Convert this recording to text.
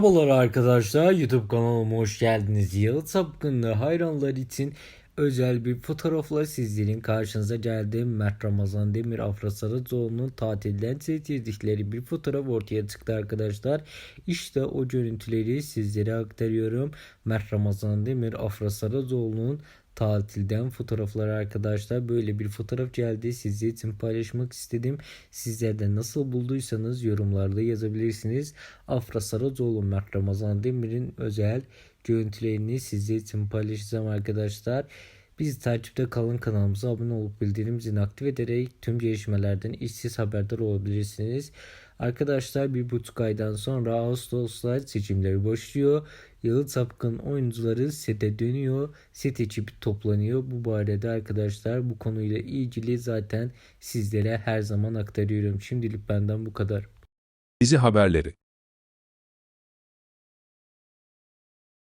Merhabalar arkadaşlar YouTube kanalıma hoş geldiniz. Yalı Sapkınlı hayranlar için özel bir fotoğrafla sizlerin karşınıza geldim. Mert Ramazan Demir Afra Saracoğlu'nun tatilden çektirdikleri bir fotoğraf ortaya çıktı arkadaşlar. İşte o görüntüleri sizlere aktarıyorum. Mert Ramazan Demir Afra Saracoğlu'nun tatilden fotoğraflar arkadaşlar. Böyle bir fotoğraf geldi. Sizler için paylaşmak istedim. Sizler de nasıl bulduysanız yorumlarda yazabilirsiniz. Afra Saracoğlu, Mert Ramazan Demir'in özel görüntülerini sizler için paylaşacağım arkadaşlar. Bizi takipte kalın kanalımıza abone olup bildirim zilini aktif ederek tüm gelişmelerden işsiz haberdar olabilirsiniz. Arkadaşlar bir buçuk aydan sonra Ağustos'ta seçimleri başlıyor. Yalı Sapkın oyuncuları sete dönüyor. Set ekibi toplanıyor. Bu barede arkadaşlar bu konuyla ilgili zaten sizlere her zaman aktarıyorum. Şimdilik benden bu kadar. Dizi haberleri